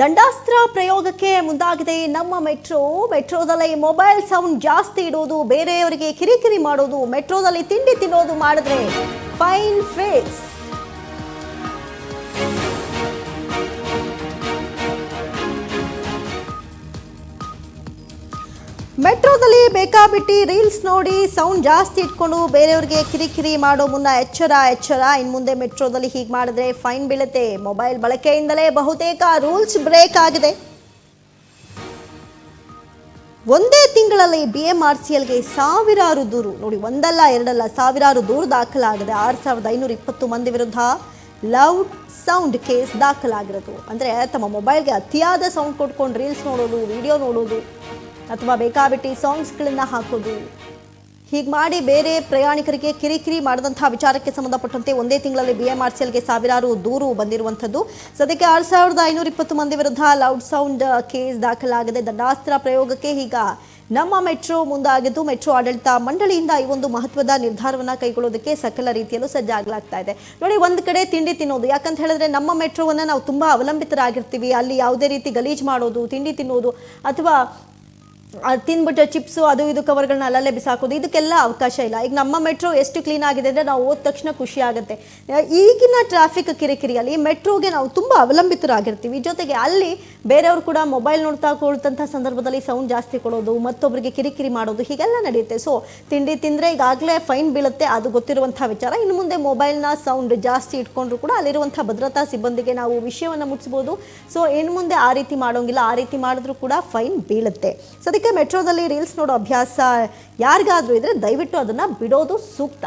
ದಂಡಾಸ್ತ್ರ ಪ್ರಯೋಗಕ್ಕೆ ಮುಂದಾಗಿದೆ. ನಮ್ಮ ಮೆಟ್ರೋ, ಮೆಟ್ರೋದಲ್ಲಿ ಮೊಬೈಲ್ ಸೌಂಡ್ ಜಾಸ್ತಿ ಇಡೋದು, ಬೇರೆಯವರಿಗೆ ಕಿರಿಕಿರಿ ಮಾಡೋದು, ಮೆಟ್ರೋದಲ್ಲಿ ತಿಂಡಿ ತಿನ್ನೋದು ಮಾಡಿದ್ರೆ ಫೈನ್ ಫೇಸ್ ಮೆಟ್ರೋದಲ್ಲಿ ಬೇಕಾಬಿಟ್ಟಿ ರೀಲ್ಸ್ ನೋಡಿ ಸೌಂಡ್ ಜಾಸ್ತಿ ಇಟ್ಕೊಂಡು ಬೇರೆಯವ್ರಿಗೆ ಕಿರಿಕಿರಿ ಮಾಡೋ ಮುನ್ನ ಎಚ್ಚರ ಎಚ್ಚರ. ಇನ್ನು ಮುಂದೆ ಮೆಟ್ರೋದಲ್ಲಿ ಹೀಗೆ ಮಾಡಿದ್ರೆ ಫೈನ್ ಬೀಳುತ್ತೆ. ಮೊಬೈಲ್ ಬಳಕೆಯಿಂದಲೇ ಬಹುತೇಕ ರೂಲ್ಸ್ ಬ್ರೇಕ್ ಆಗಿದೆ. ಒಂದೇ ತಿಂಗಳಲ್ಲಿ ಬಿ ಎಂ ಆರ್ ಸಿ ಎಲ್ಗೆ ಸಾವಿರಾರು ದೂರು. ನೋಡಿ, ಒಂದಲ್ಲ, ಎರಡಲ್ಲ, ಸಾವಿರಾರು ದೂರು ದಾಖಲಾಗಿದೆ. ಆರು ಸಾವಿರದ ಐನೂರ ಇಪ್ಪತ್ತು ಮಂದಿ ವಿರುದ್ಧ ಲೌಡ್ ಸೌಂಡ್ ಕೇಸ್ ದಾಖಲಾಗಿರೋದು. ಅಂದರೆ ತಮ್ಮ ಮೊಬೈಲ್ಗೆ ಅತಿಯಾದ ಸೌಂಡ್ ಕೊಟ್ಕೊಂಡು ರೀಲ್ಸ್ ನೋಡೋದು, ವಿಡಿಯೋ ನೋಡೋದು. ಅಥವಾ ಬೇಕಾಬಿಟ್ಟಿ ಸಾಂಗ್ಸ್ಗಳನ್ನು ಹಾಕೋದು. ಹೀಗೆ ಮಾಡಿ ಬೇರೆ ಪ್ರಯಾಣಿಕರಿಗೆ ಕಿರಿಕಿರಿ ಮಾಡಿದಂತಹ ವಿಚಾರಕ್ಕೆ ಸಂಬಂಧಪಟ್ಟಂತೆ ಒಂದೇ ತಿಂಗಳಲ್ಲಿ ಬಿ ಎಂ ಆರ್ ಸಾವಿರಾರು ದೂರು ಬಂದಿರುವಂಥದ್ದು. ಸದ್ಯಕ್ಕೆ ಆರು ಸಾವಿರದ ಐನೂರ ಇಪ್ಪತ್ತು ಮಂದಿ ವಿರುದ್ಧ ಲೌಡ್ ಸೌಂಡ್ ಕೇಸ್ ದಾಖಲಾಗಿದೆ. ದಂಡಾಸ್ತ್ರ ಪ್ರಯೋಗಕ್ಕೆ ಈಗ ನಮ್ಮ ಮೆಟ್ರೋ ಮುಂದಾಗಿದ್ದು, ಮೆಟ್ರೋ ಆಡಳಿತ ಮಂಡಳಿಯಿಂದ ಈ ಒಂದು ಮಹತ್ವದ ನಿರ್ಧಾರವನ್ನು ಕೈಗೊಳ್ಳೋದಕ್ಕೆ ಸಕಲ ರೀತಿಯಲ್ಲೂ ಸಜ್ಜಾಗಲಾಗ್ತಾ ಇದೆ. ನೋಡಿ, ಒಂದು ಕಡೆ ತಿಂಡಿ ತಿನ್ನೋದು. ಯಾಕಂತ ಹೇಳಿದ್ರೆ ನಮ್ಮ ಮೆಟ್ರೋವನ್ನು ನಾವು ತುಂಬ ಅವಲಂಬಿತರಾಗಿರ್ತೀವಿ. ಅಲ್ಲಿ ಯಾವುದೇ ರೀತಿ ಗಲೀಜು ಮಾಡೋದು, ತಿಂಡಿ ತಿನ್ನೋದು ಅಥವಾ ಅದು ತಿಂದ್ಬಿಟ್ಟು ಚಿಪ್ಸು ಅದು ಇದು ಕವರ್ಗಳನ್ನ ಅಲ್ಲಲ್ಲೇ ಬಿಸಾಕೋದು, ಇದಕ್ಕೆಲ್ಲ ಅವಕಾಶ ಇಲ್ಲ. ಈಗ ನಮ್ಮ ಮೆಟ್ರೋ ಎಷ್ಟು ಕ್ಲೀನ್ ಆಗಿದೆ ಅಂದರೆ ನಾವು ಹೋದ ತಕ್ಷಣ ಖುಷಿ ಆಗುತ್ತೆ. ಈಗಿನ ಟ್ರಾಫಿಕ್ ಕಿರಿಕಿರಿಯಲ್ಲಿ ಮೆಟ್ರೋಗೆ ನಾವು ತುಂಬ ಅವಲಂಬಿತರಾಗಿರ್ತೀವಿ. ಜೊತೆಗೆ ಅಲ್ಲಿ ಬೇರೆಯವರು ಕೂಡ ಮೊಬೈಲ್ ನೋಡ್ತಾ ಕೊಳ್ತಂಥ ಸಂದರ್ಭದಲ್ಲಿ ಸೌಂಡ್ ಜಾಸ್ತಿ ಕೊಡೋದು ಮತ್ತೊಬ್ಬರಿಗೆ ಕಿರಿಕಿರಿ ಮಾಡೋದು, ಹೀಗೆಲ್ಲ ನಡೆಯುತ್ತೆ. ಸೊ ತಿಂಡಿ ತಿಂದರೆ ಈಗಾಗಲೇ ಫೈನ್ ಬೀಳುತ್ತೆ, ಅದು ಗೊತ್ತಿರುವಂಥ ವಿಚಾರ. ಇನ್ನು ಮುಂದೆ ಮೊಬೈಲ್ನ ಸೌಂಡ್ ಜಾಸ್ತಿ ಇಟ್ಕೊಂಡ್ರು ಕೂಡ ಅಲ್ಲಿರುವಂಥ ಭದ್ರತಾ ಸಿಬ್ಬಂದಿಗೆ ನಾವು ವಿಷಯವನ್ನು ಮುಟ್ಟಿಸ್ಬೋದು ಸೊ ಇನ್ನು ಮುಂದೆ ಆ ರೀತಿ ಮಾಡೋಂಗಿಲ್ಲ, ಆ ರೀತಿ ಮಾಡಿದ್ರೂ ಕೂಡ ಫೈನ್ ಬೀಳುತ್ತೆ. ಸೊ ಅದಕ್ಕೆ ಮೆಟ್ರೋದಲ್ಲಿ ರೀಲ್ಸ್ ನೋಡೋ ಅಭ್ಯಾಸ ಯಾರಿಗಾದರೂ ಇದ್ರೆ ದಯವಿಟ್ಟು ಅದನ್ನು ಬಿಡೋದು ಸೂಕ್ತ.